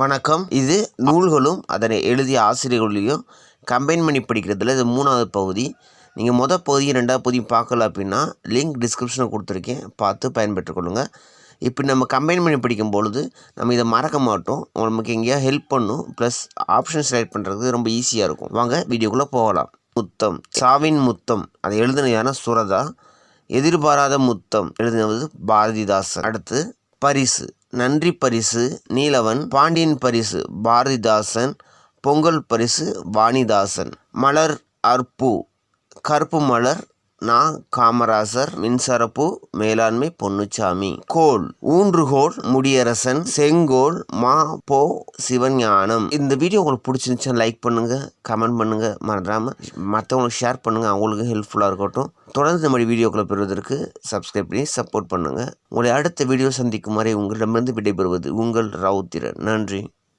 வணக்கம். இது நூல்களும் அதனை எழுதிய ஆசிரியர்களையும் கம்பைன் பண்ணி படிக்கிறதுல இது மூணாவது பகுதி. நீங்கள் மொதல் பகுதியும் ரெண்டாவது பகுதியும் பார்க்கல அப்படின்னா லிங்க் டிஸ்கிரிப்ஷனில் கொடுத்துருக்கேன். பார்த்து பயன்பெற்றுக்கொள்ளுங்க. இப்போ நம்ம கம்பைன் பண்ணி படிக்கும் பொழுது நம்ம இதை மறக்க மாட்டோம். நமக்கு எங்கேயா ஹெல்ப் பண்ணும். ப்ளஸ் ஆப்ஷன் செலக்ட் பண்ணுறது ரொம்ப ஈஸியாக இருக்கும். வாங்க வீடியோக்குள்ளே போகலாம். முத்தம். சாவின் முத்தம். அதை எழுதின யாருன்னா சுரதா. எதிர்பாராத முத்தம். எழுதினது பாரதிதாசன். அடுத்து பரிசு. நன்றி பரிசு நீலவன் பாண்டியன் பரிசு பாரதிதாசன் பொங்கல் பரிசு வாணிதாசன். மலர் அற்பு கருப்பு மலர் நா காமராசர் மின்சாரப்பூ மேலாண்மை பொன்னுச்சாமி. கோல் ஊன்றுகோல் முடியரசன் செங்கோல் மா போ சிவஞானம். இந்த வீடியோ உங்களுக்கு பிடிச்சிருந்துச்சுன்னா லைக் பண்ணுங்கள் கமெண்ட் பண்ணுங்கள் மறந்துடாமல் மற்றவங்களுக்கு ஷேர் பண்ணுங்கள் அவங்களுக்கு ஹெல்ப்ஃபுல்லாக இருக்கட்டும். தொடர்ந்து நம்முடைய வீடியோக்களை பெறுவதற்கு சப்ஸ்கிரைப் பண்ணி சப்போர்ட் பண்ணுங்க. உங்களை அடுத்த வீடியோ சந்திக்கும் வரை உங்களிடமிருந்து விடைபெறுவது உங்கள் ரவுத்திரன். நன்றி.